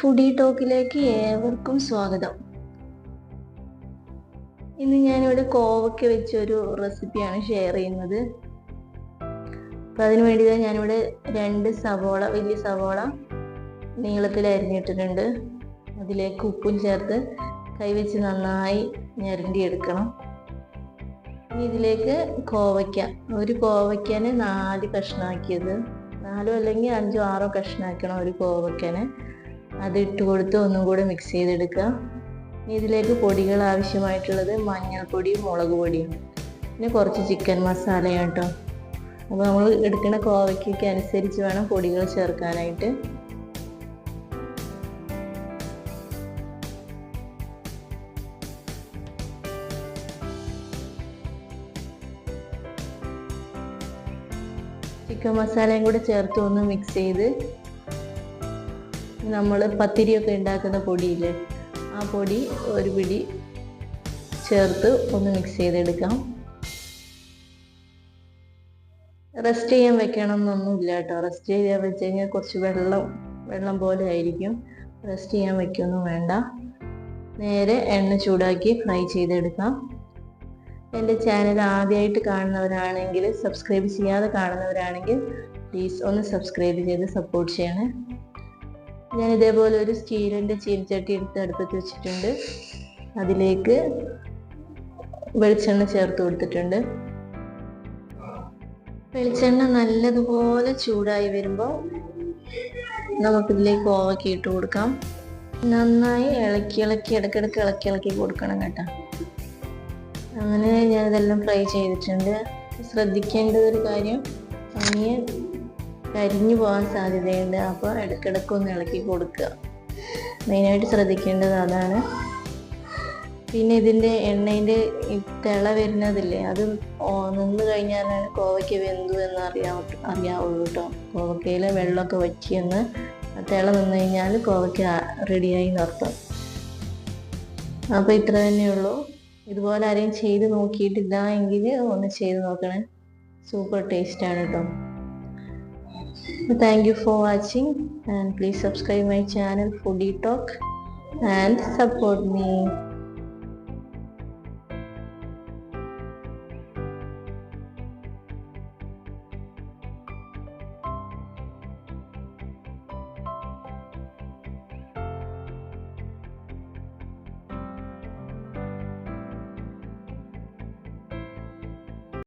Foodie ടോക്കിലേക്ക് ഏവർക്കും സ്വാഗതം. ഇന്ന് ഞാനിവിടെ കോവയ്ക്ക വെച്ചൊരു റെസിപ്പിയാണ് ഷെയർ ചെയ്യുന്നത്. അപ്പം അതിന് വേണ്ടി ഞാനിവിടെ രണ്ട് സവോള വലിയ സവോള നീളത്തിൽ അരിഞ്ഞിട്ടിട്ടുണ്ട്. അതിലേക്ക് ഉപ്പും ചേർത്ത് കൈവച്ച് നന്നായി ഞരണ്ടിയെടുക്കണം. ഇനി ഇതിലേക്ക് കോവയ്ക്ക. ഒരു കോവയ്ക്കനെ നാല് കഷ്ണമാക്കിയത് നാലോ അല്ലെങ്കിൽ അഞ്ചോ ആറോ കഷ്ണമാക്കണം ഒരു കോവയ്ക്കന്. അത് ഇട്ട് കൊടുത്ത് ഒന്നും കൂടെ മിക്സ് ചെയ്തെടുക്കുക. ഇനി ഇതിലേക്ക് പൊടികൾ ആവശ്യമായിട്ടുള്ളത് മഞ്ഞൾപ്പൊടിയും മുളക് പൊടിയും. പിന്നെ കുറച്ച് ചിക്കൻ മസാലയാണ് കേട്ടോ അപ്പോൾ നമ്മൾ എടുക്കുന്ന കോവയ്ക്കൊക്കെ അനുസരിച്ച് വേണം പൊടികൾ ചേർക്കാനായിട്ട്. ചിക്കൻ മസാലയും കൂടെ ചേർത്ത് ഒന്ന് മിക്സ് ചെയ്ത് നമ്മൾ പത്തിരിയൊക്കെ ഉണ്ടാക്കുന്ന പൊടിയില്ലേ? ആ പൊടി ഒരു പിടി ചേർത്ത് ഒന്ന് മിക്സ് ചെയ്തെടുക്കാം. റെസ്റ്റ് ചെയ്യാൻ വെക്കണം എന്നൊന്നുമില്ല കേട്ടോ. റെസ്റ്റ് ചെയ്യാൻ വെച്ച് കഴിഞ്ഞാൽ കുറച്ച് വെള്ളം വെള്ളം പോലെ ആയിരിക്കും. റെസ്റ്റ് ചെയ്യാൻ വെക്കൊന്നും വേണ്ട. നേരെ എണ്ണ ചൂടാക്കി ഫ്രൈ ചെയ്തെടുക്കാം. എന്റെ ചാനൽ ആദ്യമായിട്ട് കാണുന്നവരാണെങ്കിൽ സബ്സ്ക്രൈബ് ചെയ്യാതെ കാണുന്നവരാണെങ്കിൽ പ്ലീസ് ഒന്ന് സബ്സ്ക്രൈബ് ചെയ്ത് സപ്പോർട്ട് ചെയ്യണേ. ഞാൻ ഇതേപോലെ ഒരു സ്റ്റീലിന്റെ ചീനിച്ചട്ടി എടുത്ത് അടുപ്പത്ത് വെച്ചിട്ടുണ്ട്. അതിലേക്ക് വെളിച്ചെണ്ണ ചേർത്ത് കൊടുത്തിട്ടുണ്ട്. വെളിച്ചെണ്ണ നല്ലതുപോലെ ചൂടായി വരുമ്പോൾ നമുക്കിതിലേക്ക് ഓവക്കി ഇട്ട് കൊടുക്കാം. നന്നായി ഇളക്കി ഇളക്കി ഇടയ്ക്കിടയ്ക്ക് ഇളക്കി ഇളക്കി കൊടുക്കണം കേട്ടോ. അങ്ങനെ ഞാനിതെല്ലാം ഫ്രൈ ചെയ്തിട്ടുണ്ട്. ശ്രദ്ധിക്കേണ്ട ഒരു കാര്യം അനിയൻ കരിഞ്ഞു പോകാൻ സാധ്യതയുണ്ട്. അപ്പോൾ ഇടയ്ക്കിടയ്ക്ക് ഒന്ന് ഇളക്കി കൊടുക്കുക. മെയിനായിട്ട് ശ്രദ്ധിക്കേണ്ടത് അതാണ്. പിന്നെ ഇതിന്റെ എണ്ണേന്റെ തിള വരുന്നതില്ലേ അത് നിന്ന് കഴിഞ്ഞാലാണ് കോവയ്ക്ക് വെന്തു എന്ന് അറിയാ അറിയാവുള്ളൂ കേട്ടോ. കോവയ്ക്കയിൽ വെള്ളമൊക്കെ വറ്റിയെന്ന് തിള നിന്ന് കഴിഞ്ഞാൽ കോവയ്ക്ക റെഡിയായി നിർത്തും അപ്പോൾ ഇത്ര തന്നെയുള്ളൂ ഇതുപോലെ ആരെയും ചെയ്ത് നോക്കിയിട്ടില്ല എങ്കിൽ ഒന്ന് ചെയ്ത് നോക്കണേ. സൂപ്പർ ടേസ്റ്റാണ് കേട്ടോ. Thank you for watching and please subscribe my channel Foodie Talk and support me.